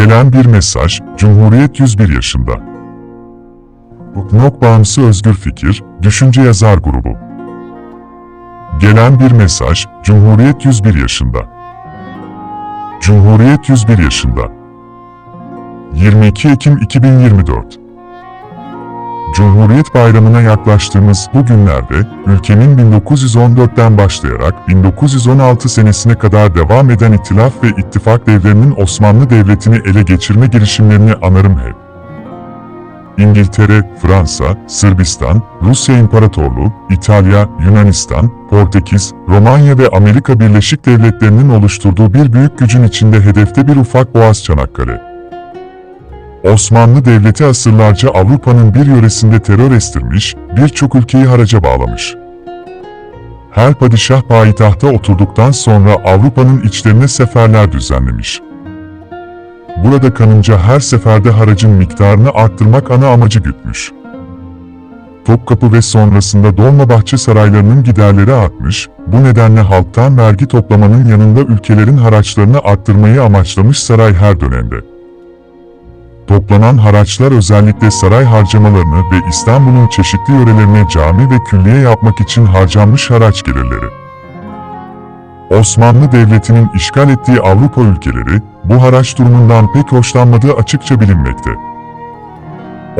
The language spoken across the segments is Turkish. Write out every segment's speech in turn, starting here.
Gelen bir mesaj, Cumhuriyet 101 yaşında. Nok Bağımsı Özgür Fikir, Düşünce Yazar Grubu. Gelen bir mesaj, Cumhuriyet 101 yaşında. Cumhuriyet 101 yaşında. 22 Ekim 2024 Cumhuriyet Bayramı'na yaklaştığımız bu günlerde, ülkenin 1914'ten başlayarak 1916 senesine kadar devam eden itilaf ve ittifak devlerinin Osmanlı Devleti'ni ele geçirme girişimlerini anarım hep. İngiltere, Fransa, Sırbistan, Rusya İmparatorluğu, İtalya, Yunanistan, Portekiz, Romanya ve Amerika Birleşik Devletleri'nin oluşturduğu bir büyük gücün içinde hedefte bir ufak boğaz Çanakkale. Osmanlı Devleti asırlarca Avrupa'nın bir yöresinde terör estirmiş, birçok ülkeyi haraca bağlamış. Her padişah payitahta oturduktan sonra Avrupa'nın içlerine seferler düzenlemiş. Burada kanınca her seferde haracın miktarını arttırmak ana amacı gütmüş. Topkapı ve sonrasında Dolmabahçe saraylarının giderleri artmış, bu nedenle halktan vergi toplamanın yanında ülkelerin haraçlarını arttırmayı amaçlamış saray her dönemde. Toplanan haraçlar özellikle saray harcamalarını ve İstanbul'un çeşitli yörelerine cami ve külliye yapmak için harcanmış haraç gelirleri. Osmanlı Devleti'nin işgal ettiği Avrupa ülkeleri, bu haraç durumundan pek hoşlanmadığı açıkça bilinmekte.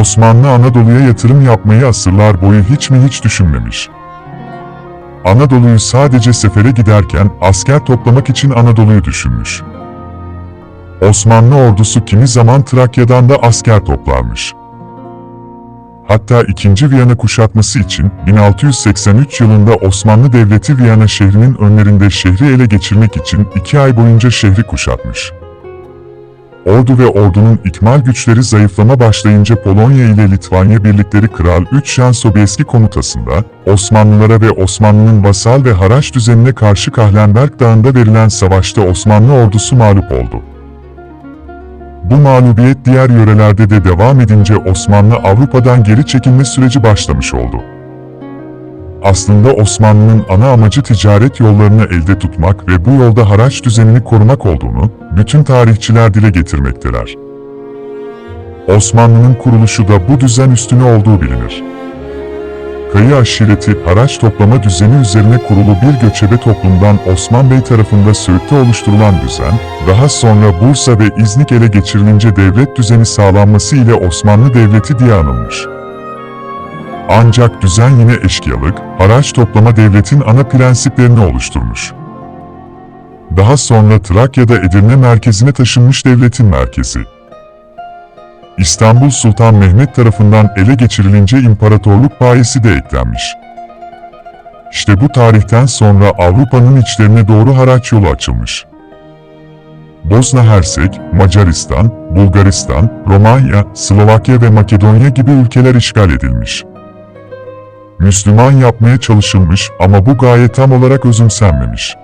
Osmanlı Anadolu'ya yatırım yapmayı asırlar boyu hiç mi hiç düşünmemiş. Anadolu'yu sadece sefere giderken asker toplamak için Anadolu'yu düşünmüş. Osmanlı ordusu kimi zaman Trakya'dan da asker toplarmış. Hatta 2. Viyana kuşatması için 1683 yılında Osmanlı Devleti Viyana şehrinin önlerinde şehri ele geçirmek için 2 ay boyunca şehri kuşatmış. Ordu ve ordunun ikmal güçleri zayıflama başlayınca Polonya ile Litvanya birlikleri Kral 3 Jan Sobieski komutasında, Osmanlılara ve Osmanlı'nın vasal ve haraç düzenine karşı Kahlenberg Dağı'nda verilen savaşta Osmanlı ordusu mağlup oldu. Bu mağlubiyet diğer yörelerde de devam edince Osmanlı Avrupa'dan geri çekilme süreci başlamış oldu. Aslında Osmanlı'nın ana amacı ticaret yollarını elde tutmak ve bu yolda haraç düzenini korumak olduğunu bütün tarihçiler dile getirmekteler. Osmanlı'nın kuruluşu da bu düzen üstüne olduğu bilinir. Kayı aşireti, haraç toplama düzeni üzerine kurulu bir göçebe toplumdan Osman Bey tarafında Söğüt'te oluşturulan düzen, daha sonra Bursa ve İznik ele geçirilince devlet düzeni sağlanması ile Osmanlı Devleti diye anılmış. Ancak düzen yine eşkıyalık, haraç toplama devletin ana prensiplerini oluşturmuş. Daha sonra Trakya'da Edirne merkezine taşınmış devletin merkezi. İstanbul Sultan Mehmet tarafından ele geçirilince imparatorluk payesi de eklenmiş. İşte bu tarihten sonra Avrupa'nın içlerine doğru haraç yolu açılmış. Bosna Hersek, Macaristan, Bulgaristan, Romanya, Slovakya ve Makedonya gibi ülkeler işgal edilmiş. Müslüman yapmaya çalışılmış ama bu gaye tam olarak özümsenmemiş.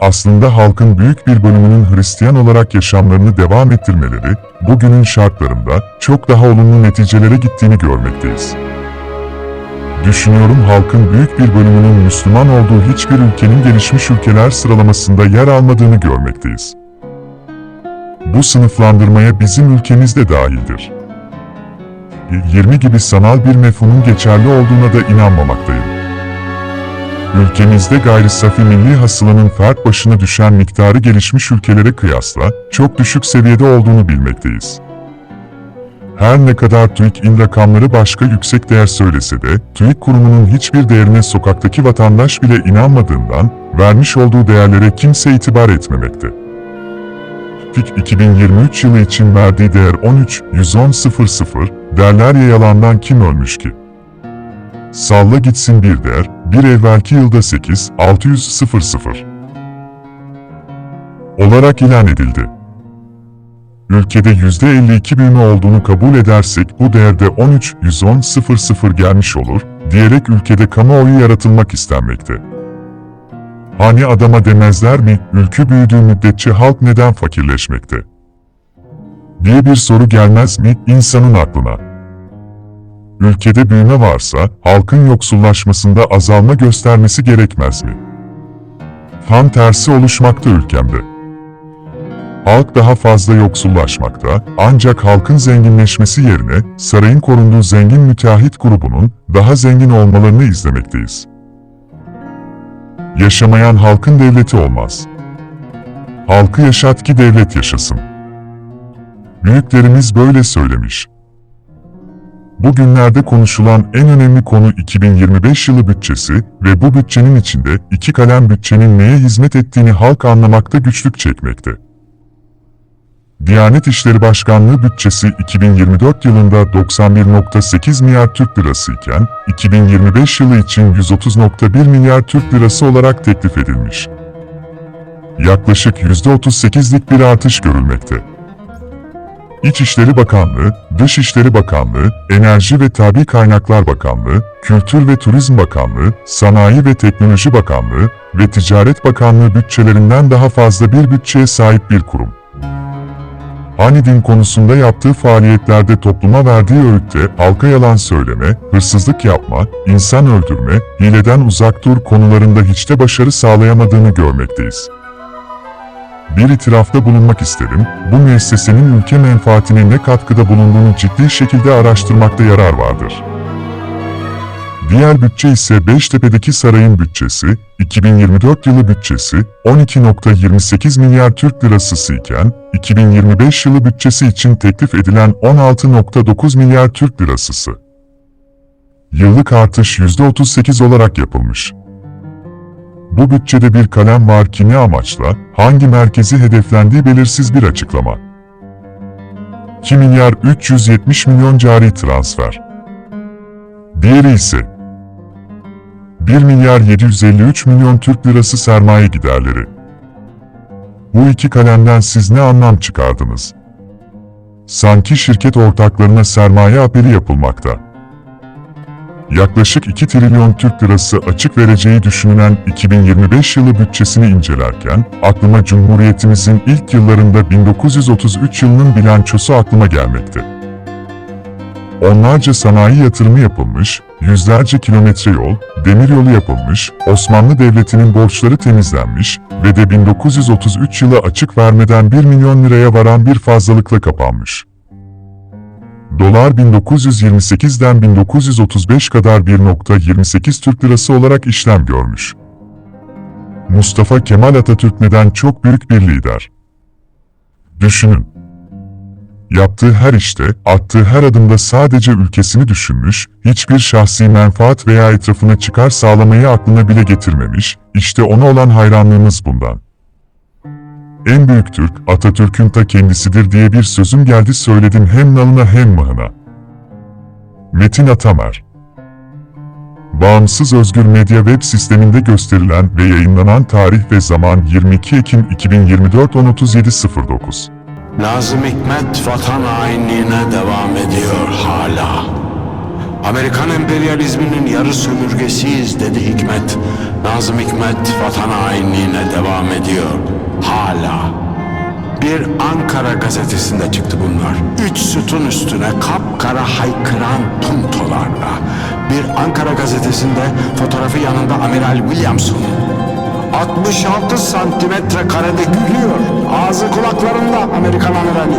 Aslında halkın büyük bir bölümünün Hristiyan olarak yaşamlarını devam ettirmeleri, bugünün şartlarında çok daha olumlu neticelere gittiğini görmekteyiz. Düşünüyorum halkın büyük bir bölümünün Müslüman olduğu hiçbir ülkenin gelişmiş ülkeler sıralamasında yer almadığını görmekteyiz. Bu sınıflandırmaya bizim ülkemiz de dahildir. 20 gibi sanal bir mefhumun geçerli olduğuna da inanmamaktayım. Ülkemizde gayri safi milli hasılanın fert başına düşen miktarı gelişmiş ülkelere kıyasla çok düşük seviyede olduğunu bilmekteyiz. Her ne kadar TÜİK'in rakamları başka yüksek değer söylese de, TÜİK kurumunun hiçbir değerine sokaktaki vatandaş bile inanmadığından, vermiş olduğu değerlere kimse itibar etmemekte. TÜİK 2023 yılı için verdiği değer 13, 110 00, derler ya yalandan kim ölmüş ki? Salla gitsin bir der, bir evvelki yılda 8, 600 00 olarak ilan edildi. Ülkede %52 büyüme olduğunu kabul edersek bu değerde 13, 110 00 gelmiş olur, diyerek ülkede kamuoyu yaratılmak istenmekte. Hani adama demezler mi, ülke büyüdüğü müddetçe halk neden fakirleşmekte? diye bir soru gelmez mi insanın aklına? Ülkede büyüme varsa, halkın yoksullaşmasında azalma göstermesi gerekmez mi? Tam tersi oluşmakta ülkemde. Halk daha fazla yoksullaşmakta, ancak halkın zenginleşmesi yerine sarayın korunduğu zengin müteahhit grubunun daha zengin olmalarını izlemekteyiz. Yaşamayan halkın devleti olmaz. Halkı yaşat ki devlet yaşasın. Büyüklerimiz böyle söylemiş. Bugünlerde konuşulan en önemli konu 2025 yılı bütçesi ve bu bütçenin içinde iki kalem bütçenin neye hizmet ettiğini halk anlamakta güçlük çekmekte. Diyanet İşleri Başkanlığı bütçesi 2024 yılında 91.8 milyar Türk lirası iken, 2025 yılı için 130.1 milyar Türk lirası olarak teklif edilmiş. Yaklaşık %38'lik bir artış görülmekte. İçişleri Bakanlığı, Dışişleri Bakanlığı, Enerji ve Tabi Kaynaklar Bakanlığı, Kültür ve Turizm Bakanlığı, Sanayi ve Teknoloji Bakanlığı ve Ticaret Bakanlığı bütçelerinden daha fazla bir bütçeye sahip bir kurum. Hanidin konusunda yaptığı faaliyetlerde topluma verdiği öğütte halka yalan söyleme, hırsızlık yapma, insan öldürme, hileden uzak dur konularında hiç de başarı sağlayamadığını görmekteyiz. Bir itirafta bulunmak isterim, bu müessesenin ülke menfaatine ne katkıda bulunduğunu ciddi şekilde araştırmakta yarar vardır. Diğer bütçe ise Beştepe'deki sarayın bütçesi, 2024 yılı bütçesi 12.28 milyar Türk lirası iken, 2025 yılı bütçesi için teklif edilen 16.9 milyar Türk lirası. Yıllık artış %38 olarak yapılmış. Bu bütçede bir kalem var ki amaçla, hangi merkezi hedeflendiği belirsiz bir açıklama. 2 milyar 370 milyon cari transfer. Diğeri ise 1 milyar 753 milyon Türk lirası sermaye giderleri. Bu iki kalemden siz ne anlam çıkardınız? Sanki şirket ortaklarına sermaye apeli yapılmakta. Yaklaşık 2 trilyon Türk lirası açık vereceği düşünülen 2025 yılı bütçesini incelerken, aklıma Cumhuriyetimizin ilk yıllarında 1933 yılının bilançosu aklıma gelmekte. Onlarca sanayi yatırımı yapılmış, yüzlerce kilometre yol, demiryolu yapılmış, Osmanlı Devleti'nin borçları temizlenmiş ve de 1933 yılı açık vermeden 1 milyon liraya varan bir fazlalıkla kapanmış. Dolar 1928'den 1935 kadar 1.28 Türk Lirası olarak işlem görmüş. Mustafa Kemal Atatürk neden çok büyük bir lider? Düşünün. Yaptığı her işte, attığı her adımda sadece ülkesini düşünmüş, hiçbir şahsi menfaat veya etrafına çıkar sağlamayı aklına bile getirmemiş, işte ona olan hayranlığımız bundan. En büyük Türk, Atatürk'ün ta kendisidir diye bir sözüm geldi söyledim hem nalına hem mıhına. Metin Atamer Bağımsız Özgür Medya web sisteminde gösterilen ve yayınlanan tarih ve zaman 22 Ekim 2024 10.37.09 Nazım Hikmet vatan hainliğine devam ediyor hala. Amerikan emperyalizminin yarı sömürgesiyiz dedi Hikmet. Nazım Hikmet vatan hainliğine devam ediyor hala. Bir Ankara gazetesinde çıktı bunlar. Üç sütun üstüne kapkara haykıran puntolarla. Bir Ankara gazetesinde fotoğrafı yanında Amiral Williamson 66 santimetre karede gülüyor. Ağzı kulaklarında Amerikan amirali.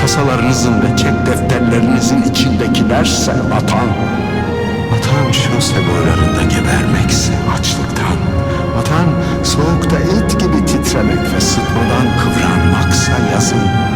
kasalarınızın ve çek defterlerinizin içindekilerse vatan. Vatan şose boylarında gebermekse açlıktan. Vatan soğukta et gibi titremek ve sıtmadan kıvranmaksa yazın.